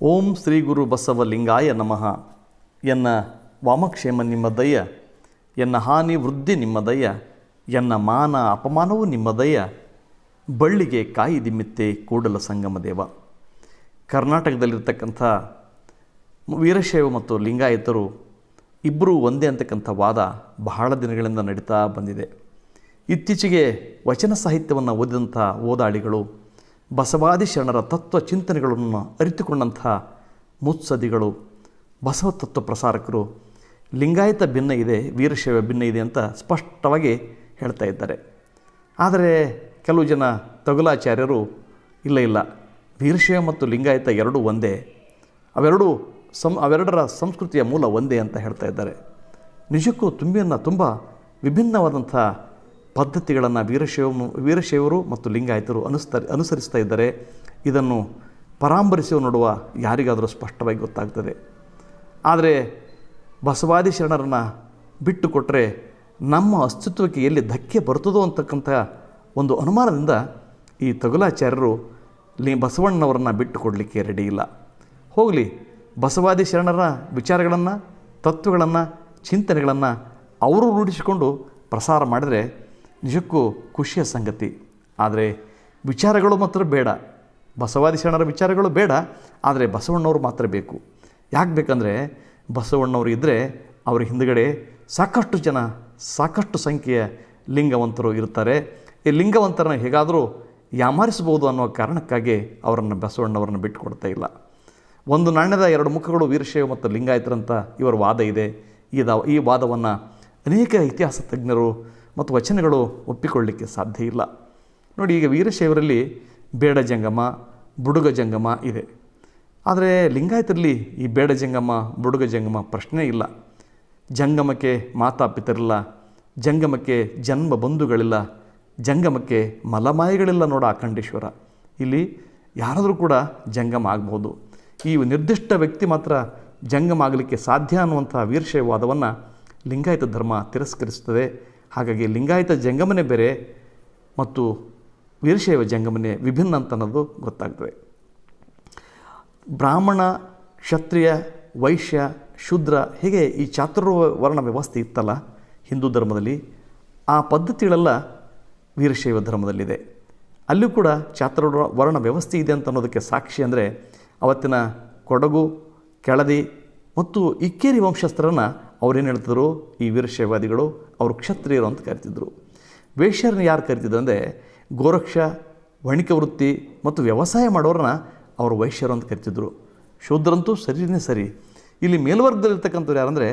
ಓಂ ಶ್ರೀ ಗುರು ಬಸವಲಿಂಗಾಯ ನಮಃ. ಎನ್ನ ವಾಮಕ್ಷೇಮ ನಿಮ್ಮ ದಯ್ಯ ಎನ್ನ ಹಾನಿ ವೃದ್ಧಿ ನಿಮ್ಮ ದಯ್ಯ ಎನ್ನ ಮಾನ ಅಪಮಾನವೂ ನಿಮ್ಮದಯ್ಯ, ಬಳ್ಳಿಗೆ ಕಾಯಿ ದಿಮ್ಮಿತ್ತೆ ಕೂಡಲ ಸಂಗಮ ದೇವ ಕರ್ನಾಟಕದಲ್ಲಿರ್ತಕ್ಕಂಥ ವೀರಶೈವ ಮತ್ತು ಲಿಂಗಾಯತರು ಇಬ್ಬರೂ ಒಂದೇ ಅಂತಕ್ಕಂಥ ವಾದ ಬಹಳ ದಿನಗಳಿಂದ ನಡೀತಾ ಬಂದಿದೆ. ಇತ್ತೀಚೆಗೆ ವಚನ ಸಾಹಿತ್ಯವನ್ನು ಓದಿದಂಥ ಓದಾಳಿಗಳು ಬಸವಾದಿ ಶರಣರ ತತ್ವ ಚಿಂತನೆಗಳನ್ನು ಅರಿತುಕೊಂಡಂಥ ಮುತ್ಸದಿಗಳು, ಬಸವ ತತ್ವ ಪ್ರಸಾರಕರು, ಲಿಂಗಾಯತ ಭಿನ್ನ ಇದೆ, ವೀರಶೈವ ಭಿನ್ನ ಇದೆ ಅಂತ ಸ್ಪಷ್ಟವಾಗಿ ಹೇಳ್ತಾ ಇದ್ದಾರೆ. ಆದರೆ ಕೆಲವು ಜನ ತಗುಲಾಚಾರ್ಯರು ಇಲ್ಲ ಇಲ್ಲ, ವೀರಶೈವ ಮತ್ತು ಲಿಂಗಾಯತ ಎರಡೂ ಒಂದೇ, ಅವೆರಡೂ ಸಂ, ಅವೆರಡರ ಸಂಸ್ಕೃತಿಯ ಮೂಲ ಒಂದೇ ಅಂತ ಹೇಳ್ತಾ ಇದ್ದಾರೆ. ನಿಜಕ್ಕೂ ತುಂಬಿಯನ್ನು ತುಂಬ ವಿಭಿನ್ನವಾದಂಥ ಪದ್ಧತಿಗಳನ್ನು ವೀರಶೈವ ವೀರಶೈವರು ಮತ್ತು ಲಿಂಗಾಯತರು ಅನುಸ್ತ ಅನುಸರಿಸ್ತಾ ಇದ್ದಾರೆ ಇದನ್ನು ಪರಾಂಬರಿಸುವ ನೋಡುವ ಯಾರಿಗಾದರೂ ಸ್ಪಷ್ಟವಾಗಿ ಗೊತ್ತಾಗ್ತದೆ. ಆದರೆ ಬಸವಾದಿ ಶರಣರನ್ನು ಬಿಟ್ಟು ಕೊಟ್ಟರೆ ನಮ್ಮ ಅಸ್ತಿತ್ವಕ್ಕೆ ಎಲ್ಲಿ ಧಕ್ಕೆ ಬರ್ತದೋ ಅಂತಕ್ಕಂಥ ಒಂದು ಅನುಮಾನದಿಂದ ಈ ತಗುಲಾಚಾರ್ಯರು ಲಿ ಬಸವಣ್ಣವರನ್ನು ಬಿಟ್ಟುಕೊಡಲಿಕ್ಕೆ ರೆಡಿ ಇಲ್ಲ. ಹೋಗಲಿ, ಬಸವಾದಿ ಶರಣರ ವಿಚಾರಗಳನ್ನು, ತತ್ವಗಳನ್ನು, ಚಿಂತನೆಗಳನ್ನು ಅವರು ರೂಢಿಸಿಕೊಂಡು ಪ್ರಸಾರ ಮಾಡಿದರೆ ನಿಜಕ್ಕೂ ಖುಷಿಯ ಸಂಗತಿ. ಆದರೆ ವಿಚಾರಗಳು ಮಾತ್ರ ಬೇಡ. ಬಸವಾದಿ ಶರಣರ ವಿಚಾರಗಳು ಬೇಡ. ಆದರೆ ಬಸವಣ್ಣವರು ಮಾತ್ರ ಬೇಕು. ಯಾಕೆ ಬೇಕಂದರೆ ಬಸವಣ್ಣವರು ಇದ್ದರೆ ಅವರ ಹಿಂದುಗಡೆ ಸಾಕಷ್ಟು ಜನ, ಸಾಕಷ್ಟು ಸಂಖ್ಯೆಯ ಲಿಂಗವಂತರು ಇರ್ತಾರೆ. ಈ ಲಿಂಗವಂತರನ್ನು ಹೇಗಾದರೂ ಯಾಮಾರಿಸಬಹುದು ಅನ್ನೋ ಕಾರಣಕ್ಕಾಗಿ ಅವರನ್ನು ಬಸವಣ್ಣವರನ್ನು ಬಿಟ್ಟುಕೊಡ್ತಾ ಇಲ್ಲ. ಒಂದು ನಾಣ್ಯದ ಎರಡು ಮುಖಗಳು ವೀರಶೈವ ಮತ್ತು ಲಿಂಗಾಯತರಂತ ಇವರ ವಾದ ಇದೆ. ಈ ಈ ವಾದವನ್ನು ಅನೇಕ ಇತಿಹಾಸ ತಜ್ಞರು ಮತ್ತು ವಚನಗಳು ಒಪ್ಪಿಕೊಳ್ಳಲಿಕ್ಕೆ ಸಾಧ್ಯ ಇಲ್ಲ. ನೋಡಿ, ಈಗ ವೀರಶೈವರಲ್ಲಿ ಬೇಡ ಜಂಗಮ, ಬುಡುಗ ಜಂಗಮ ಇದೆ. ಆದರೆ ಲಿಂಗಾಯತರಲ್ಲಿ ಈ ಬೇಡ ಜಂಗಮ, ಬುಡುಗ ಜಂಗಮ ಪ್ರಶ್ನೆ ಇಲ್ಲ. ಜಂಗಮಕ್ಕೆ ಮಾತಾಪಿತರಿಲ್ಲ, ಜಂಗಮಕ್ಕೆ ಜನ್ಮ ಬಂಧುಗಳಿಲ್ಲ, ಜಂಗಮಕ್ಕೆ ಮಲಮಾಯಗಳಿಲ್ಲ ನೋಡ ಅಖಂಡೇಶ್ವರ ಇಲ್ಲಿ ಯಾರಾದರೂ ಕೂಡ ಜಂಗಮ ಆಗ್ಬೋದು. ಈ ನಿರ್ದಿಷ್ಟ ವ್ಯಕ್ತಿ ಮಾತ್ರ ಜಂಗಮ ಆಗಲಿಕ್ಕೆ ಸಾಧ್ಯ ಅನ್ನುವಂಥ ವೀರಶೈವಾದವನ್ನು ಲಿಂಗಾಯತ ಧರ್ಮ ತಿರಸ್ಕರಿಸುತ್ತದೆ. ಹಾಗಾಗಿ ಲಿಂಗಾಯತ ಜಂಗಮನೆ ಬೇರೆ ಮತ್ತು ವೀರಶೈವ ಜಂಗಮನೆ ವಿಭಿನ್ನ ಅಂತ ಅನ್ನೋದು ಗೊತ್ತಾಗ್ತದೆ. ಬ್ರಾಹ್ಮಣ, ಕ್ಷತ್ರಿಯ, ವೈಶ್ಯ, ಶೂದ್ರ ಹೀಗೆ ಈ ಚಾತುರ್ವರ್ಣ ವ್ಯವಸ್ಥೆ ಇತ್ತಲ್ಲ ಹಿಂದೂ ಧರ್ಮದಲ್ಲಿ, ಆ ಪದ್ಧತಿಗಳೆಲ್ಲ ವೀರಶೈವ ಧರ್ಮದಲ್ಲಿದೆ. ಅಲ್ಲೂ ಕೂಡ ಚಾತುರ್ವ ವರ್ಣ ವ್ಯವಸ್ಥೆ ಇದೆ ಅಂತ ಅನ್ನೋದಕ್ಕೆ ಸಾಕ್ಷಿ ಅಂದರೆ ಅವತ್ತಿನ ಕೊಡಗು, ಕೆಳದಿ ಮತ್ತು ಇಕ್ಕೇರಿ ವಂಶಸ್ಥರನ್ನು ಅವ್ರೇನು ಹೇಳ್ತಿದ್ರು? ಈ ವೀರಶೈವಾದಿಗಳು ಅವರು ಕ್ಷತ್ರಿಯರು ಅಂತ ಕರಿತಿದ್ರು. ವೇಶ್ಯರನ್ನ ಯಾರು ಕರಿತಿದ್ರು ಅಂದರೆ ಗೋರಕ್ಷ ವಣಿಕ ವೃತ್ತಿ ಮತ್ತು ವ್ಯವಸಾಯ ಮಾಡೋರನ್ನ ಅವರು ವೈಶ್ಯರು ಅಂತ ಕರಿತಿದ್ರು. ಶೂದ್ರಂತೂ ಸರಿನೇ ಸರಿ. ಇಲ್ಲಿ ಮೇಲ್ವರ್ಗದಲ್ಲಿರ್ತಕ್ಕಂಥವ್ರು ಯಾರಂದರೆ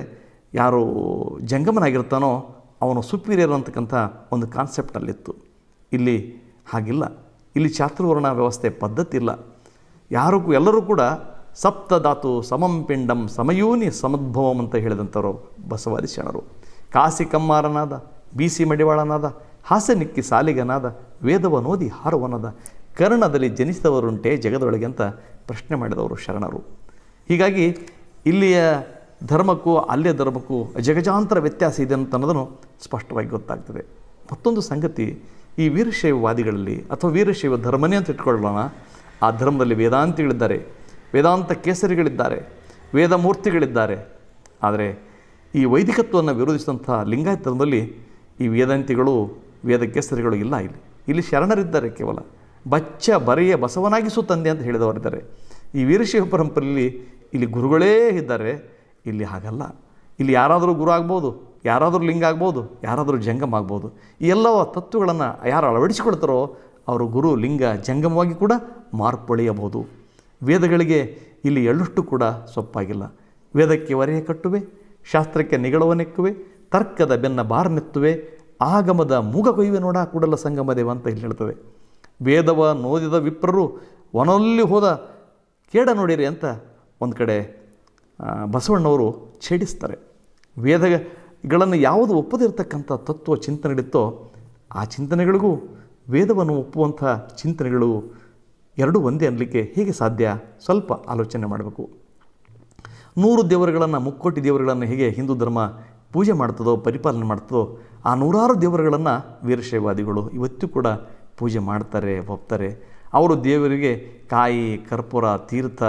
ಯಾರು ಜಂಗಮನಾಗಿರ್ತಾನೋ ಅವನು ಸುಪೀರಿಯರ್ ಅಂತಕ್ಕಂಥ ಒಂದು ಕಾನ್ಸೆಪ್ಟ್ ಅಲ್ಲಿತ್ತು ಇಲ್ಲಿ ಹಾಗಿಲ್ಲ. ಇಲ್ಲಿ ಚಾತುರ್ವರ್ಣ ವ್ಯವಸ್ಥೆ ಪದ್ಧತಿ ಇಲ್ಲ. ಯಾರಿಗೂ ಎಲ್ಲರೂ ಕೂಡ ಸಪ್ತಧಾತು ಸಮಂ ಪಿಂಡಂ ಸಮಯೂನಿ ಸಮದ್ಭವಂ ಅಂತ ಹೇಳಿದಂಥವರು ಬಸವಾದಿ ಶರಣರು ಕಾಸಿ ಕಮ್ಮಾರನಾದ ಬೀಸಿ ಮಡಿವಾಳನಾದ, ಹಾಸನಿಕ್ಕಿ ಸಾಲಿಗನಾದ, ವೇದವನೋದಿ ಹಾರುವನದ, ಕರ್ಣದಲ್ಲಿ ಜನಿಸಿದವರುಂಟೆ ಜಗದೊಳಗೆ ಅಂತ ಪ್ರಶ್ನೆ ಮಾಡಿದವರು ಶರಣರು. ಹೀಗಾಗಿ ಇಲ್ಲಿಯ ಧರ್ಮಕ್ಕೂ ಅಲ್ಲಿಯ ಧರ್ಮಕ್ಕೂ ಜಗಜಾಂತರ ವ್ಯತ್ಯಾಸ ಇದೆ ಅಂತ ಅನ್ನೋದನ್ನು ಸ್ಪಷ್ಟವಾಗಿ ಗೊತ್ತಾಗ್ತದೆ. ಮತ್ತೊಂದು ಸಂಗತಿ, ಈ ವೀರಶೈವವಾದಿಗಳಲ್ಲಿ ಅಥವಾ ವೀರಶೈವ ಧರ್ಮನೇ ಅಂತ ಇಟ್ಕೊಳ್ಳೋಣ, ಆ ಧರ್ಮದಲ್ಲಿ ವೇದಾಂತಿಗಳಿದ್ದಾರೆ. ವೇದಾಂತ ಕೇಸರಿಗಳಿದ್ದಾರೆ ವೇದ ಮೂರ್ತಿಗಳಿದ್ದಾರೆ ಆದರೆ ಈ ವೈದಿಕತ್ವವನ್ನು ವಿರೋಧಿಸಿದಂಥ ಲಿಂಗಾಯತ ಧರ್ಮದಲ್ಲಿ ಈ ವೇದಾಂತಿಗಳು ವೇದ ಕೇಸರಿಗಳು ಇಲ್ಲ ಇಲ್ಲಿ. ಇಲ್ಲಿ ಶರಣರಿದ್ದಾರೆ ಕೇವಲ. ಬಚ್ಚ ಬರೆಯ ಬಸವನಾಗಿಸು ತಂದೆ ಅಂತ ಹೇಳಿದವರಿದ್ದಾರೆ. ಈ ವೀರಶೈವ ಪರಂಪರೆಯಲ್ಲಿ ಇಲ್ಲಿ ಗುರುಗಳೇ ಇದ್ದಾರೆ. ಇಲ್ಲಿ ಹಾಗಲ್ಲ. ಇಲ್ಲಿ ಯಾರಾದರೂ ಗುರು ಆಗ್ಬೋದು, ಯಾರಾದರೂ ಲಿಂಗ ಆಗ್ಬೋದು, ಯಾರಾದರೂ ಜಂಗಮ ಆಗ್ಬೋದು. ಈ ಎಲ್ಲ ತತ್ವಗಳನ್ನು ಯಾರು ಅಳವಡಿಸಿಕೊಳ್ತಾರೋ ಅವರು ಗುರು, ಲಿಂಗ, ಜಂಗಮವಾಗಿ ಕೂಡ ಮಾರ್ಪೊಳೆಯಬಹುದು. ವೇದಗಳಿಗೆ ಇಲ್ಲಿ ಎಳ್ಳಷ್ಟು ಕೂಡ ಸೊಪ್ಪಾಗಿಲ್ಲ. ವೇದಕ್ಕೆ ವರೆಯ ಕಟ್ಟುವೆ, ಶಾಸ್ತ್ರಕ್ಕೆ ನಿಗಳವನೆಕ್ಕುವೆ, ತರ್ಕದ ಬೆನ್ನ ಬಾರನೆತ್ತುವೆ, ಆಗಮದ ಮೂಗ ಕೊಯ್ಯುವೆ ನೋಡ ಕೂಡಲ ಸಂಗಮ ದೇವ ಅಂತ ಇಲ್ಲಿ ಹೇಳ್ತದೆ. ವೇದವ ನೋದಿದ ವಿಪ್ರರು ಒನಲ್ಲಿ ಹೋದ ಕೇಡ ನೋಡಿರಿ ಅಂತ ಒಂದು ಕಡೆ ಬಸವಣ್ಣವರು ಛೇಡಿಸ್ತಾರೆ. ವೇದಗಳನ್ನು ಯಾವುದು ಒಪ್ಪದಿರ್ತಕ್ಕಂಥ ತತ್ವ ಚಿಂತನೆಗಳಿತ್ತೋ ಆ ಚಿಂತನೆಗಳಿಗೂ ವೇದವನ್ನು ಒಪ್ಪುವಂಥ ಚಿಂತನೆಗಳು ಎರಡೂ ಒಂದೇ ಅನ್ನಲಿಕ್ಕೆ ಹೇಗೆ ಸಾಧ್ಯ? ಸ್ವಲ್ಪ ಆಲೋಚನೆ ಮಾಡಬೇಕು. ನೂರು ದೇವರುಗಳನ್ನು, ಮುಕ್ಕೋಟಿ ದೇವರುಗಳನ್ನು ಹೇಗೆ ಹಿಂದೂ ಧರ್ಮ ಪೂಜೆ ಮಾಡ್ತದೋ, ಪರಿಪಾಲನೆ ಮಾಡ್ತದೋ, ಆ ನೂರಾರು ದೇವರುಗಳನ್ನು ವೀರಶೈವಾದಿಗಳು ಇವತ್ತು ಕೂಡ ಪೂಜೆ ಮಾಡ್ತಾರೆ, ಒಪ್ತಾರೆ. ಅವರು ದೇವರಿಗೆ ಕಾಯಿ, ಕರ್ಪೂರ, ತೀರ್ಥ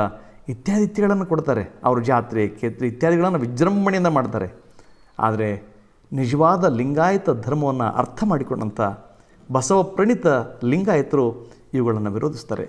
ಇತ್ಯಾದಿ ಇತ್ಯಾದಿಗಳನ್ನು ಕೊಡ್ತಾರೆ. ಅವರು ಜಾತ್ರೆ, ಕೇತ್ರಿ ಇತ್ಯಾದಿಗಳನ್ನು ವಿಜೃಂಭಣೆಯಿಂದ ಮಾಡ್ತಾರೆ. ಆದರೆ ನಿಜವಾದ ಲಿಂಗಾಯತ ಧರ್ಮವನ್ನು ಅರ್ಥ ಮಾಡಿಕೊಂಡಂಥ ಬಸವ ಪ್ರಣೀತ ಲಿಂಗಾಯತರು ಇವುಗಳನ್ನು ವಿರೋಧಿಸ್ತಾರೆ.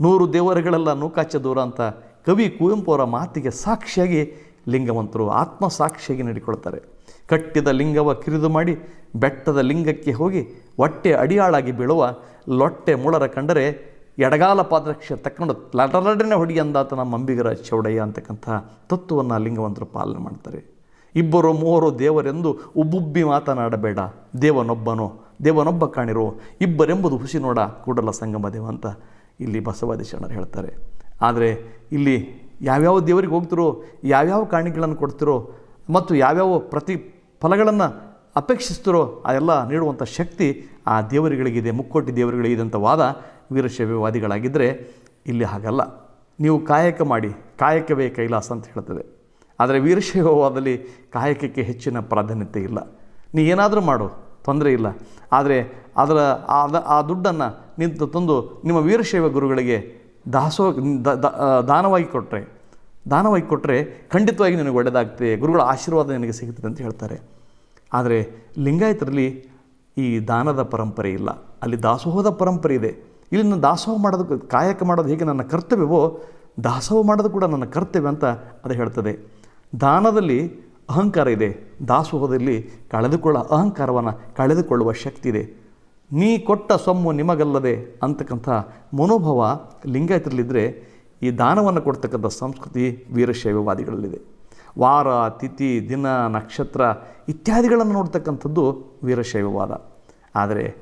ನೂರು ದೇವರುಗಳೆಲ್ಲ ನೂಕಾಚದೂರ ಅಂತ ಕವಿ ಕುವೆಂಪು ಅವರ ಮಾತಿಗೆ ಸಾಕ್ಷಿಯಾಗಿ ಲಿಂಗವಂತರು ಆತ್ಮ ಸಾಕ್ಷಿಯಾಗಿ ನಡಿಕೊಳ್ತಾರೆ. ಕಟ್ಟಿದ ಲಿಂಗವ ಕಿರಿದು ಮಾಡಿ ಬೆಟ್ಟದ ಲಿಂಗಕ್ಕೆ ಹೋಗಿ ಹೊಟ್ಟೆ ಅಡಿಯಾಳಾಗಿ ಬೀಳುವ ಲೊಟ್ಟೆ ಮುಳರ ಕಂಡರೆ ಎಡಗಾಲ ಪಾದರಕ್ಷೆ ತಕ್ಕೊಂಡು ಲಟಲಡನೆ ಹೊಡಿ ಅಂದಾತ ನಮ್ಮ ಅಂಬಿಗರ ಚೌಡಯ್ಯ ಅಂತಕ್ಕಂಥ ತತ್ವವನ್ನು ಲಿಂಗವಂತರು ಪಾಲನೆ ಮಾಡ್ತಾರೆ. ಇಬ್ಬರು ಮೂವರು ದೇವರೆಂದು ಉಬ್ಬುಬ್ಬಿ ಮಾತನಾಡಬೇಡ. ದೇವನೊಬ್ಬನೋ ದೇವನೊಬ್ಬ ಕಾಣಿರೋ, ಇಬ್ಬರೆಂಬುದು ಹುಸಿ ನೋಡ ಕೂಡಲ ಸಂಗಮ ದೇವ ಅಂತ ಇಲ್ಲಿ ಬಸವಾದಿ ಶರಣರು ಹೇಳ್ತಾರೆ. ಆದರೆ ಇಲ್ಲಿ ಯಾವ್ಯಾವ ದೇವರಿಗೆ ಹೋಗ್ತಿರೋ, ಯಾವ್ಯಾವ ಕಾಣಿಕೆಗಳನ್ನು ಕೊಡ್ತಿರೋ ಮತ್ತು ಯಾವ್ಯಾವ ಪ್ರತಿ ಫಲಗಳನ್ನು ಅಪೇಕ್ಷಿಸ್ತಿರೋ ಅದೆಲ್ಲ ನೀಡುವಂಥ ಶಕ್ತಿ ಆ ದೇವರುಗಳಿಗಿದೆ, ಮುಕ್ಕೋಟಿ ದೇವರುಗಳಿಗಿದೆ ಅಂತ ವಾದ ವೀರಶೈವವಾದಿಗಳಾಗಿದ್ದರೆ ಇಲ್ಲಿ ಹಾಗಲ್ಲ. ನೀವು ಕಾಯಕ ಮಾಡಿ, ಕಾಯಕವೇ ಕೈಲಾಸ ಅಂತ ಹೇಳ್ತದೆ. ಆದರೆ ವೀರಶೈವವಾದಲ್ಲಿ ಕಾಯಕಕ್ಕೆ ಹೆಚ್ಚಿನ ಪ್ರಾಧಾನ್ಯತೆ ಇಲ್ಲ. ನೀ ಏನಾದರೂ ಮಾಡು ತೊಂದರೆ ಇಲ್ಲ. ಆದರೆ ಅದರ ಆ ದುಡ್ಡನ್ನು ನಿಂತು ತಂದು ನಿಮ್ಮ ವೀರಶೈವ ಗುರುಗಳಿಗೆ ದಾಸೋ ದಾನವಾಗಿ ಕೊಟ್ಟರೆ ದಾನವಾಗಿ ಕೊಟ್ಟರೆ ಖಂಡಿತವಾಗಿ ನಿನಗೆ ಒಳ್ಳೆಯದಾಗ್ತದೆ ಗುರುಗಳ ಆಶೀರ್ವಾದ ನಿನಗೆ ಸಿಗ್ತದೆ ಅಂತ ಹೇಳ್ತಾರೆ. ಆದರೆ ಲಿಂಗಾಯತರಲ್ಲಿ ಈ ದಾನದ ಪರಂಪರೆ ಇಲ್ಲ. ಅಲ್ಲಿ ದಾಸೋಹದ ಪರಂಪರೆ ಇದೆ. ಇಲ್ಲಿ ನಾನು ದಾಸೋಹ ಮಾಡೋದು, ಕಾಯಕ ಮಾಡೋದು ಹೇಗೆ ನನ್ನ ಕರ್ತವ್ಯವೋ, ದಾಸೋಹ ಮಾಡೋದು ಕೂಡ ನನ್ನ ಕರ್ತವ್ಯ ಅಂತ ಅದು ಹೇಳ್ತದೆ. ದಾನದಲ್ಲಿ ಅಹಂಕಾರ ಇದೆ. ದಾಸೋಹದಲ್ಲಿ ಕಳೆದುಕೊಳ್ಳೋ ಅಹಂಕಾರವನ್ನು ಕಳೆದುಕೊಳ್ಳುವ ಶಕ್ತಿ ಇದೆ. ನೀ ಕೊಟ್ಟ ಸೊಮ್ಮು ನಿಮಗಲ್ಲದೆ ಅಂತಕ್ಕಂಥ ಮನೋಭಾವ ಲಿಂಗಾಯತರಲ್ಲಿದ್ದರೆ ಈ ದಾನವನ್ನು ಕೊಡ್ತಕ್ಕಂಥ ಸಂಸ್ಕೃತಿ ವೀರಶೈವವಾದಿಗಳಲ್ಲಿದೆ. ವಾರ, ತಿಥಿ, ದಿನ, ನಕ್ಷತ್ರ ಇತ್ಯಾದಿಗಳನ್ನು ನೋಡ್ತಕ್ಕಂಥದ್ದು ವೀರಶೈವವಾದ. ಆದರೆ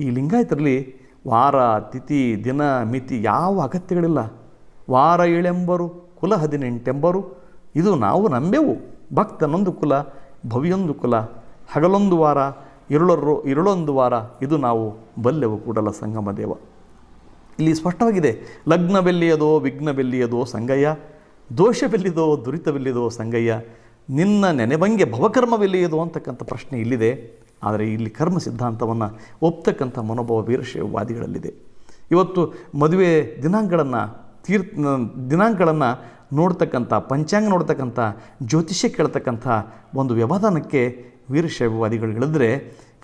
ಈ ಲಿಂಗಾಯತರಲ್ಲಿ ವಾರ, ತಿಥಿ, ದಿನ, ಮಿತಿ ಯಾವ ಅಗತ್ಯಗಳಿಲ್ಲ. ವಾರ ಏಳೆಂಬರು, ಕುಲ ಹದಿನೆಂಟೆಂಬರು, ಇದು ನಾವು ನಂಬೆವು. ಭಕ್ತನೊಂದು ಕುಲ, ಭವಿಯೊಂದು ಕುಲ, ಹಗಲೊಂದು ವಾರ, ಇರುಳರು, ಇರುಳೊಂದು ವಾರ, ಇದು ನಾವು ಬಲ್ಲೆವು ಕೂಡಲ ಸಂಗಮ ದೇವ. ಇಲ್ಲಿ ಸ್ಪಷ್ಟವಾಗಿದೆ ಲಗ್ನ ಬೆಲ್ಲಿಯದೋ ವಿಘ್ನ ಬೆಲ್ಲಿಯದೋ ಸಂಗಯ್ಯ, ದೋಷವೆಲ್ಲಿದೋ, ದುರಿತವೆಲ್ಲಿದೋ ಸಂಗಯ್ಯ, ನಿನ್ನ ನೆನೆಬಂಗೆ ಭವಕರ್ಮವೆಲ್ಲಿಯದೋ ಅಂತಕ್ಕಂಥ ಪ್ರಶ್ನೆ ಇಲ್ಲಿದೆ, ಆದರೆ ಇಲ್ಲಿ ಕರ್ಮ ಸಿದ್ಧಾಂತವನ್ನು ಒಪ್ತಕ್ಕಂಥ ಮನೋಭಾವ ವೀರಶೈವವಾದಿಗಳಲ್ಲಿದೆ. ಇವತ್ತು ಮದುವೆ ದಿನಾಂಕಗಳನ್ನು ತೀರ್ಥ ದಿನಾಂಕಗಳನ್ನು ನೋಡ್ತಕ್ಕಂಥ ಪಂಚಾಂಗ ನೋಡ್ತಕ್ಕಂಥ ಜ್ಯೋತಿಷ್ಯ ಕೇಳ್ತಕ್ಕಂಥ ಒಂದು ವ್ಯವಧಾನಕ್ಕೆ ವೀರಶೈವವಾದಿಗಳು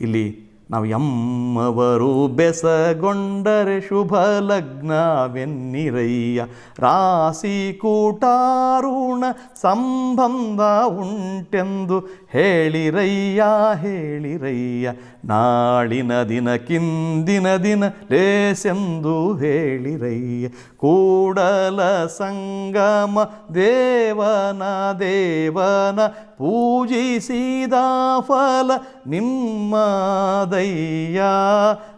ಇಲ್ಲಿ ನಾವು ಎಮ್ಮವರು ಬೆಸಗೊಂಡರೆ ಶುಭ ಲಗ್ನವೆನ್ನಿರಯ್ಯ. ರಾಸಿ ಕೂಟಾರುಣ ಸಂಬಂಧ ಉಂಟೆಂದು ಹೇಳಿರಯ್ಯ ಹೇಳಿರಯ್ಯ. ನಾಳಿನ ದಿನ ಕಿಂದಿನ ದಿನ ಲೇಸೆಂದು ಹೇಳಿರಯ್ಯ. ಕೂಡಲ ಸಂಗಮ ದೇವನ ದೇವನ ಪೂಜಿಸಿದ ಫಲ ನಿಮ್ಮದಯ್ಯ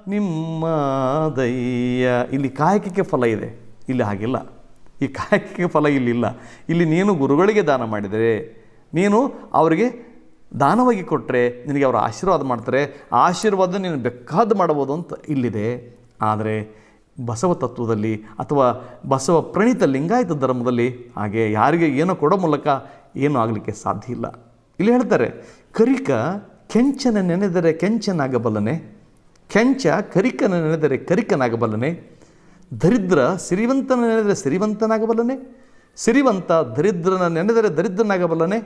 ನಿಮ್ಮದಯ್ಯ ಇಲ್ಲಿ ಕಾಯಕಕ್ಕೆ ಫಲ ಇದೆ. ಇಲ್ಲಿ ಹಾಗಿಲ್ಲ. ಈ ಕಾಯಕಕ್ಕೆ ಫಲ ಇಲ್ಲಿಲ್ಲ ಇಲ್ಲಿ. ನೀನು ಗುರುಗಳಿಗೆ ದಾನ ಮಾಡಿದರೆ, ನೀನು ಅವರಿಗೆ ದಾನವಾಗಿ ಕೊಟ್ಟರೆ ನಿನಗೆ ಅವರು ಆಶೀರ್ವಾದ ಮಾಡ್ತಾರೆ. ಆಶೀರ್ವಾದ ನೀನು ಬೇಕಾದ ಮಾಡ್ಬೋದು ಅಂತ ಇಲ್ಲಿದೆ. ಆದರೆ ಬಸವ ತತ್ವದಲ್ಲಿ ಅಥವಾ ಬಸವ ಪ್ರಣೀತ ಲಿಂಗಾಯತ ಧರ್ಮದಲ್ಲಿ ಹಾಗೆ ಯಾರಿಗೆ ಏನೋ ಕೊಡೋ ಮೂಲಕ ಏನೂ ಆಗಲಿಕ್ಕೆ ಸಾಧ್ಯ ಇಲ್ಲ. ಇಲ್ಲಿ ಹೇಳ್ತಾರೆ, ಕರಿಕ ಕೆಂಚನ ನೆನೆದರೆ ಕೆಂಚನಾಗಬಲ್ಲನೆ, ಕೆಂಚ ಕರಿಕನ ನೆನೆದರೆ ಕರಿಕನಾಗಬಲ್ಲನೆ, ದರಿದ್ರ ಸಿರಿವಂತನ ನೆನೆದರೆ ಸಿರಿವಂತನಾಗಬಲ್ಲನೆ, ಸಿರಿವಂತ ದರಿದ್ರನ ನೆನೆದರೆ ದರಿದ್ರನಾಗಬಲ್ಲನೆ,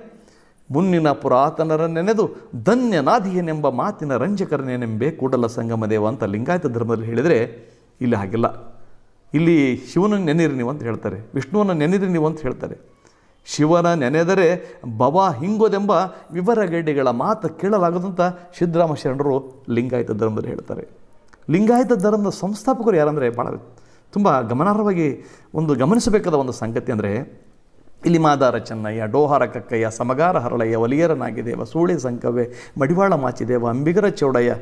ಮುನ್ನಿನ ಪುರಾತನರ ನೆನೆದು ಧನ್ಯನಾಧಿಯನೆಂಬ ಮಾತಿನ ರಂಜಕರನೇನೆಂಬೆ ಕೂಡಲ ಸಂಗಮ ದೇವ ಅಂತ ಲಿಂಗಾಯತ ಧರ್ಮದಲ್ಲಿ ಹೇಳಿದರೆ ಇಲ್ಲಿ ಹಾಗಿಲ್ಲ. ಇಲ್ಲಿ ಶಿವನ ನೆನೆರಿ ನೀವು ಅಂತ ಹೇಳ್ತಾರೆ, ವಿಷ್ಣುವನ್ನು ನೆನೆರಿ ನೀವು ಅಂತ ಹೇಳ್ತಾರೆ. ಶಿವನ ನೆನೆದರೆ ಭವ ಹಿಂಗೋದೆಂಬ ವಿವರಗೇಡಿಗಳ ಮಾತು ಕೇಳಲಾಗದಂಥ ಸಿದ್ದರಾಮ ಶರಣರು ಲಿಂಗಾಯತ ಧರ್ಮದಲ್ಲಿ ಹೇಳ್ತಾರೆ. ಲಿಂಗಾಯತ ಧರ್ಮದ ಸಂಸ್ಥಾಪಕರು ಯಾರಂದರೆ ಭಾಳ ತುಂಬ ಗಮನಾರ್ಹವಾಗಿ ಒಂದು ಗಮನಿಸಬೇಕಾದ ಒಂದು ಸಂಗತಿ ಅಂದರೆ ಇಲ್ಲಿ ಮಾದಾರ ಚೆನ್ನಯ್ಯ, ಡೋಹಾರ ಕಕ್ಕಯ್ಯ, ಸಮಗಾರ ಹರಳಯ್ಯ ಒಲಿಯರನಾಗಿದೇವ ಸೂಳೆ ಸಂಕವೆ ಮಡಿವಾಳ ಮಾಚಿದೇವ, ಅಂಬಿಗರ ಚೌಡಯ್ಯ,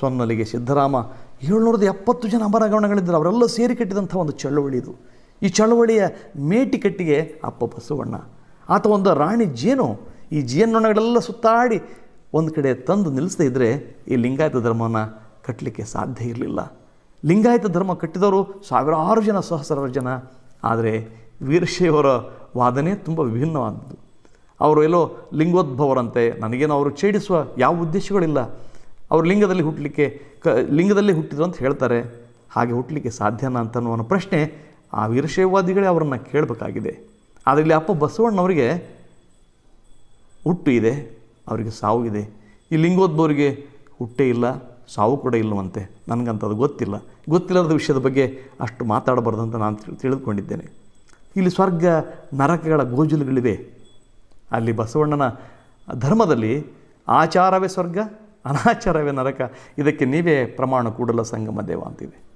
ಸೊನ್ನಲಿಗೆ ಸಿದ್ದರಾಮ, ಏಳ್ನೂರದ ಎಪ್ಪತ್ತು ಜನ ಅಮರಗಣಗಳಿದ್ದರು ಅವರೆಲ್ಲ ಸೇರಿ ಕಟ್ಟಿದಂಥ ಒಂದು ಚಳುವಳಿ ಇದು. ಈ ಚಳವಳಿಯ ಮೇಟಿಕಟ್ಟಿಗೆ ಅಪ್ಪ ಬಸವಣ್ಣ. ಆತ ಒಂದು ರಾಣಿ ಜೇನು. ಈ ಜೇನೊಣಗಳೆಲ್ಲ ಸುತ್ತಾಡಿ ಒಂದು ಕಡೆ ತಂದು ನಿಲ್ಲಿಸ್ತಾ ಇದ್ದರೆ ಈ ಲಿಂಗಾಯತ ಧರ್ಮವನ್ನು ಕಟ್ಟಲಿಕ್ಕೆ ಸಾಧ್ಯ ಇರಲಿಲ್ಲ. ಲಿಂಗಾಯತ ಧರ್ಮ ಕಟ್ಟಿದವರು ಸಾವಿರಾರು ಜನ, ಸಹಸ್ರಾರು ಜನ. ಆದರೆ ವೀರಶೈವರ ವಾದನೆ ತುಂಬ ವಿಭಿನ್ನವಾದದ್ದು. ಅವರು ಎಲ್ಲೋ ಲಿಂಗೋದ್ಭವರಂತೆ, ನನಗೇನು ಅವರು ಛೇಡಿಸುವ ಯಾವ ಉದ್ದೇಶಗಳಿಲ್ಲ. ಅವರು ಲಿಂಗದಲ್ಲಿ ಹುಟ್ಟಲಿಕ್ಕೆ ಕ, ಲಿಂಗದಲ್ಲಿ ಹುಟ್ಟಿದ್ರು ಅಂತ ಹೇಳ್ತಾರೆ. ಹಾಗೆ ಹುಟ್ಟಲಿಕ್ಕೆ ಸಾಧ್ಯನಾ ಅಂತ ಅನ್ನೋ ಪ್ರಶ್ನೆ ಆ ವೀರಶೈವವಾದಿಗಳೇ ಅವರನ್ನು ಕೇಳಬೇಕಾಗಿದೆ. ಆದರೆ ಇಲ್ಲಿ ಅಪ್ಪ ಬಸವಣ್ಣವರಿಗೆ ಹುಟ್ಟು ಇದೆ, ಅವರಿಗೆ ಸಾವು ಇದೆ. ಈ ಲಿಂಗೋದ್ಭವರಿಗೆ ಹುಟ್ಟೇ ಇಲ್ಲ, ಸಾವು ಕೂಡ ಇಲ್ಲವಂತೆ. ನನಗಂಥದ್ದು ಗೊತ್ತಿಲ್ಲ. ಗೊತ್ತಿಲ್ಲದ ವಿಷಯದ ಬಗ್ಗೆ ಅಷ್ಟು ಮಾತಾಡಬಾರ್ದು ಅಂತ ನಾನು ತಿಳ್- ತಿಳಿದುಕೊಂಡಿದ್ದೇನೆ. ಇಲ್ಲಿ ಸ್ವರ್ಗ ನರಕಗಳ ಗೋಜಲುಗಳಿವೆ. ಅಲ್ಲಿ ಬಸವಣ್ಣನ ಧರ್ಮದಲ್ಲಿ ಆಚಾರವೇ ಸ್ವರ್ಗ, ಅನಾಚಾರವೇ ನರಕ. ಇದಕ್ಕೆ ನೀವೇ ಪ್ರಮಾಣ ಕೂಡಲ ಸಂಗಮ ದೇವ ಅಂತಿದೆ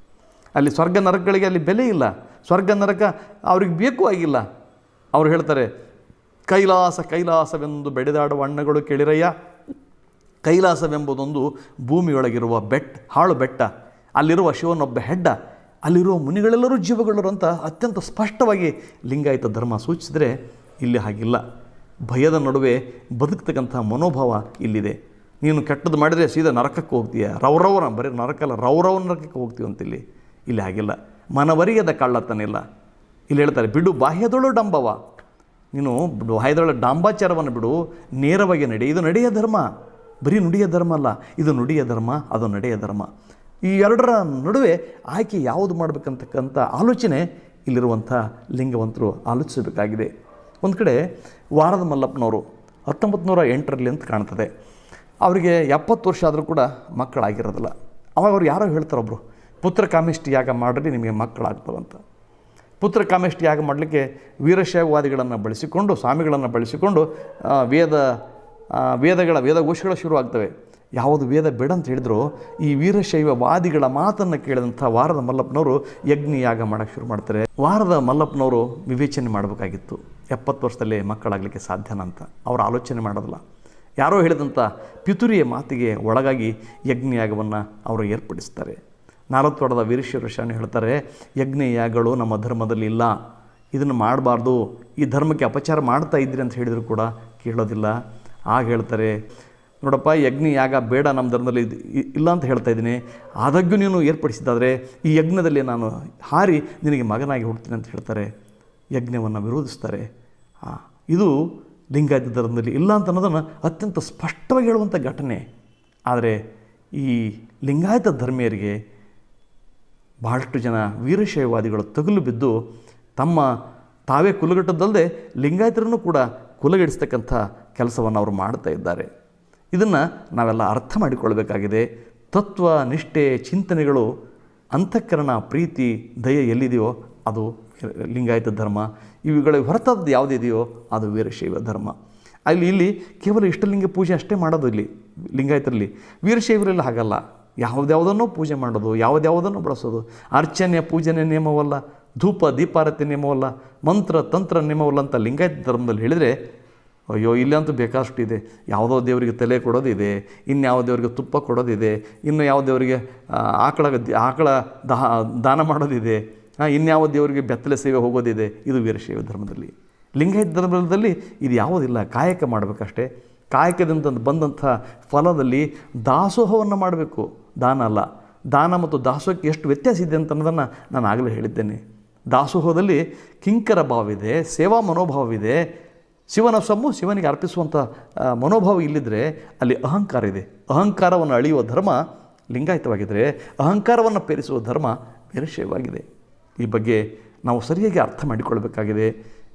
ಅಲ್ಲಿ ಸ್ವರ್ಗ ನರಕಗಳಿಗೆ ಅಲ್ಲಿ ಬೆಲೆ ಇಲ್ಲ. ಸ್ವರ್ಗ ನರಕ ಅವ್ರಿಗೆ ಬೇಕು ಆಗಿಲ್ಲ. ಅವ್ರು ಹೇಳ್ತಾರೆ, ಕೈಲಾಸ ಕೈಲಾಸವೆಂದು ಬೆಡೆದಾಡುವ ಅಣ್ಣಗಳು ಕೇಳಿರಯ್ಯ. ಕೈಲಾಸವೆಂಬುದೊಂದು ಭೂಮಿಯೊಳಗಿರುವ ಬೆಟ್ಟ, ಹಾಳು ಬೆಟ್ಟ, ಅಲ್ಲಿರುವ ಶಿವನೊಬ್ಬ ಹೆಡ್ಡ, ಅಲ್ಲಿರುವ ಮುನಿಗಳೆಲ್ಲರೂ ಜೀವಗಳರು ಅಂತ ಅತ್ಯಂತ ಸ್ಪಷ್ಟವಾಗಿ ಲಿಂಗಾಯತ ಧರ್ಮ ಸೂಚಿಸಿದರೆ ಇಲ್ಲಿ ಹಾಗಿಲ್ಲ. ಭಯದ ನಡುವೆ ಬದುಕ್ತಕ್ಕಂಥ ಮನೋಭಾವ ಇಲ್ಲಿದೆ. ನೀನು ಕೆಟ್ಟದ್ದು ಮಾಡಿದರೆ ಸೀದಾ ನರಕಕ್ಕೆ ಹೋಗ್ತೀಯ. ರೌರವನ ಬರೀ ನರಕಲ್ಲ ರೌರವ ನರಕಕ್ಕೆ ಹೋಗ್ತೀವಿ ಅಂತ ಇಲ್ಲಿ ಹಾಗಿಲ್ಲ. ಮನವರಿಯದ ಕಳ್ಳತನಿಲ್ಲ ಇಲ್ಲಿ ಹೇಳ್ತಾರೆ, ಬಿಡು, ಬಾಹ್ಯದೊಳು ಡಂಬವ. ನೀನು ಬಾಹ್ಯದೊಳ ಡಾಂಬಾಚಾರವನ್ನು ಬಿಡು, ನೇರವಾಗಿ ನಡೆ. ಇದು ನಡೆಯ ಧರ್ಮ. ಬರೀ ನುಡಿಯ ಧರ್ಮ ಅಲ್ಲ, ಇದು ನುಡಿಯ ಧರ್ಮ, ಅದು ನಡೆಯ ಧರ್ಮ. ಈ ಎರಡರ ನಡುವೆ ಆಯ್ಕೆ ಯಾವುದು ಮಾಡಬೇಕಂತಕ್ಕಂಥ ಆಲೋಚನೆ ಇಲ್ಲಿರುವಂಥ ಲಿಂಗವಂತರು ಆಲೋಚಿಸಬೇಕಾಗಿದೆ. ಒಂದು ಕಡೆ ವಾರದ ಮಲ್ಲಪ್ಪನವರು ಹತ್ತೊಂಬತ್ತು ನೂರ ಎಂಟರಲ್ಲಿ ಅಂತ ಕಾಣ್ತದೆ. ಅವರಿಗೆ ಎಪ್ಪತ್ತು ವರ್ಷ ಆದರೂ ಕೂಡ ಮಕ್ಕಳಾಗಿರೋದಿಲ್ಲ. ಅವಾಗ ಅವ್ರು ಯಾರೋ ಹೇಳ್ತಾರೊಬ್ಬರು ಪುತ್ರ ಕಾಮಿಷ್ಟಿ ಯಾಗ ಮಾಡಿರಿ ನಿಮಗೆ ಮಕ್ಕಳಾಗ್ತವಂತ. ಪುತ್ರ ಕಾಮೇಷ್ಟಿ ಯಾಗ ಮಾಡಲಿಕ್ಕೆ ವೀರಶೈವವಾದಿಗಳನ್ನು ಬಳಸಿಕೊಂಡು, ಸ್ವಾಮಿಗಳನ್ನು ಬಳಸಿಕೊಂಡು ವೇದ ವೇದಗಳ, ವೇದಘೋಷಗಳು ಶುರುವಾಗ್ತವೆ ಯಾವುದು ವೇದ ಬೇಡ ಅಂತ ಹೇಳಿದ್ರು ಈ ವೀರಶೈವವಾದಿಗಳ ಮಾತನ್ನು ಕೇಳಿದಂಥ ವಾರದ ಮಲ್ಲಪ್ಪನವರು ಯಜ್ಞ ಯಾಗ ಮಾಡೋಕ್ಕೆ ಶುರು ಮಾಡ್ತಾರೆ. ವಾರದ ಮಲ್ಲಪ್ಪನವರು ವಿವೇಚನೆ ಮಾಡಬೇಕಾಗಿತ್ತು. ಎಪ್ಪತ್ತು ವರ್ಷದಲ್ಲೇ ಮಕ್ಕಳಾಗಲಿಕ್ಕೆ ಸಾಧ್ಯನಂತ ಅವರು ಆಲೋಚನೆ ಮಾಡೋದಿಲ್ಲ ಯಾರೋ ಹೇಳಿದಂಥ ಪಿತುರಿಯ ಮಾತಿಗೆ ಒಳಗಾಗಿ ಯಜ್ಞಯಾಗವನ್ನು ಅವರು ಏರ್ಪಡಿಸ್ತಾರೆ. ನಾರತ್ವಾಡದ ವೀರೇಶ್ವರ ಹೇಳ್ತಾರೆ ಹೇಳ್ತಾರೆ ಯಜ್ಞಯಾಗಗಳು ನಮ್ಮ ಧರ್ಮದಲ್ಲಿ ಇಲ್ಲ, ಇದನ್ನು ಮಾಡಬಾರ್ದು, ಈ ಧರ್ಮಕ್ಕೆ ಅಪಚಾರ ಮಾಡ್ತಾ ಇದ್ರಿ ಅಂತ ಹೇಳಿದರೂ ಕೂಡ ಕೇಳೋದಿಲ್ಲ. ಆಗ ಹೇಳ್ತಾರೆ, ನೋಡಪ್ಪ ಯಜ್ಞ ಯಾಗ ಬೇಡ, ನಮ್ಮ ಧರ್ಮದಲ್ಲಿ ಇಲ್ಲ ಅಂತ ಹೇಳ್ತಾ ಇದ್ದೀನಿ, ಆದಾಗ್ಯೂ ನೀನು ಏರ್ಪಡಿಸಿದ್ದಾದರೆ ಈ ಯಜ್ಞದಲ್ಲಿ ನಾನು ಹಾರಿ ನಿನಗೆ ಮಗನಾಗಿ ಹುಡ್ತೀನಿ ಅಂತ ಹೇಳ್ತಾರೆ. ಯಜ್ಞವನ್ನು ವಿರೋಧಿಸ್ತಾರೆ. ಇದು ಲಿಂಗಾಯತ ಧರ್ಮದಲ್ಲಿ ಇಲ್ಲ ಅಂತ ಅನ್ನೋದನ್ನು ಅತ್ಯಂತ ಸ್ಪಷ್ಟವಾಗಿ ಹೇಳುವಂಥ ಘಟನೆ. ಆದರೆ ಈ ಲಿಂಗಾಯತ ಧರ್ಮೀಯರಿಗೆ ಬಹಳಷ್ಟು ಜನ ವೀರಶೈವವಾದಿಗಳು ತಗುಲು ಬಿದ್ದು ತಮ್ಮ ತಾವೇ ಕುಲಗಟ್ಟದ್ದಲ್ಲದೆ ಲಿಂಗಾಯತರನ್ನು ಕೂಡ ಕುಲಗೆಡಿಸ್ತಕ್ಕಂಥ ಕೆಲಸವನ್ನು ಅವರು ಮಾಡ್ತಾ ಇದ್ದಾರೆ. ಇದನ್ನು ನಾವೆಲ್ಲ ಅರ್ಥ ಮಾಡಿಕೊಳ್ಬೇಕಾಗಿದೆ. ತತ್ವ, ನಿಷ್ಠೆ, ಚಿಂತನೆಗಳು, ಅಂತಃಕರಣ, ಪ್ರೀತಿ, ದಯೆ ಎಲ್ಲಿದೆಯೋ ಅದು ಲಿಂಗಾಯತ ಧರ್ಮ. ಇವುಗಳ ಹೊರತಾದ್ದು ಯಾವುದಿದೆಯೋ ಅದು ವೀರಶೈವ ಧರ್ಮ. ಅಲ್ಲಿ ಇಲ್ಲಿ ಕೇವಲ ಇಷ್ಟಲಿಂಗ ಪೂಜೆ ಅಷ್ಟೇ ಮಾಡೋದು ಇಲ್ಲಿ ಲಿಂಗಾಯತರಲ್ಲಿ. ವೀರಶೈವರಲ್ಲಿ ಹಾಗಲ್ಲ. ಯಾವುದ್ಯಾವುದನ್ನೋ ಪೂಜೆ ಮಾಡೋದು, ಯಾವುದ್ಯಾವುದನ್ನು ಬಳಸೋದು? ಅರ್ಚನೆ ಪೂಜನೆ ನಿಯಮವಲ್ಲ, ಧೂಪ, ದೀಪಾರತಿ ನಿಯಮವಲ್ಲ, ಮಂತ್ರ, ತಂತ್ರ ನಿಯಮವಲ್ಲ ಅಂತ ಲಿಂಗಾಯತ ಧರ್ಮದಲ್ಲಿ ಹೇಳಿದರೆ, ಅಯ್ಯೋ, ಇಲ್ಲಂತೂ ಬೇಕಾಷ್ಟಿದೆ ಯಾವುದೋ ದೇವರಿಗೆ ತಲೆ ಕೊಡೋದಿದೆ ಇನ್ಯಾವ ದೇವರಿಗೆ ತುಪ್ಪ ಕೊಡೋದಿದೆ, ಇನ್ನು ಯಾವ ದೇವರಿಗೆ ಆಕಳ ಆಕಳ ದಾ ದಾನ ಮಾಡೋದಿದೆ ಇನ್ಯಾವ ದೇವರಿಗೆ ಬೆತ್ತಲೆ ಸೇವೆ ಹೋಗೋದಿದೆ, ಇದು ವೀರಶೈವ ಧರ್ಮದಲ್ಲಿ. ಲಿಂಗಾಯತ ಧರ್ಮದಲ್ಲಿ ಇದು ಯಾವುದಿಲ್ಲ, ಕಾಯಕ ಮಾಡಬೇಕಷ್ಟೇ. ಕಾಯಕದಿಂದ ಬಂದಂಥ ಫಲದಲ್ಲಿ ದಾಸೋಹವನ್ನು ಮಾಡಬೇಕು. ದಾನ ಅಲ್ಲ. ದಾನ ಮತ್ತು ದಾಸೋಹಕ್ಕೆ ಎಷ್ಟು ವ್ಯತ್ಯಾಸ ಇದೆ ಅಂತ ಅನ್ನೋದನ್ನು ನಾನು ಆಗಲೇ ಹೇಳಿದ್ದೇನೆ. ದಾಸೋಹದಲ್ಲಿ ಕಿಂಕರ ಭಾವವಿದೆ, ಸೇವಾ ಮನೋಭಾವವಿದೆ. ಶಿವನ ಸಮ್ಮು ಶಿವನಿಗೆ ಅರ್ಪಿಸುವಂಥ ಮನೋಭಾವ ಇಲ್ಲಿದ್ದರೆ ಅಲ್ಲಿ ಅಹಂಕಾರ ಇದೆ. ಅಹಂಕಾರವನ್ನು ಅಳೆಯುವ ಧರ್ಮ ಲಿಂಗಾಯತವಾಗಿದ್ದರೆ ಅಹಂಕಾರವನ್ನು ಪೇರಿಸುವ ಧರ್ಮ ವೀರಶೈವವಾಗಿದೆ ಈ ಬಗ್ಗೆ ನಾವು ಸರಿಯಾಗಿ ಅರ್ಥ ಮಾಡಿಕೊಳ್ಬೇಕಾಗಿದೆ.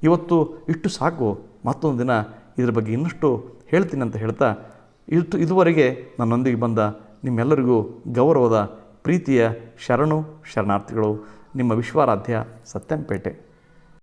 ಇವತ್ತು ಇಷ್ಟು ಸಾಕು. ಮತ್ತೊಂದು ದಿನ ಇದರ ಬಗ್ಗೆ ಇನ್ನಷ್ಟು ಹೇಳ್ತೀನಿ ಅಂತ ಹೇಳ್ತಾ ಇಷ್ಟು ಇದುವರೆಗೆ ನನ್ನೊಂದಿಗೆ ಬಂದ ನಿಮ್ಮೆಲ್ಲರಿಗೂ ಗೌರವದ ಪ್ರೀತಿಯ ಶರಣು ಶರಣಾರ್ಥಿಗಳು. ನಿಮ್ಮ ವಿಶ್ವಾರಾಧ್ಯ ಸತ್ಯಂಪೇಟೆ.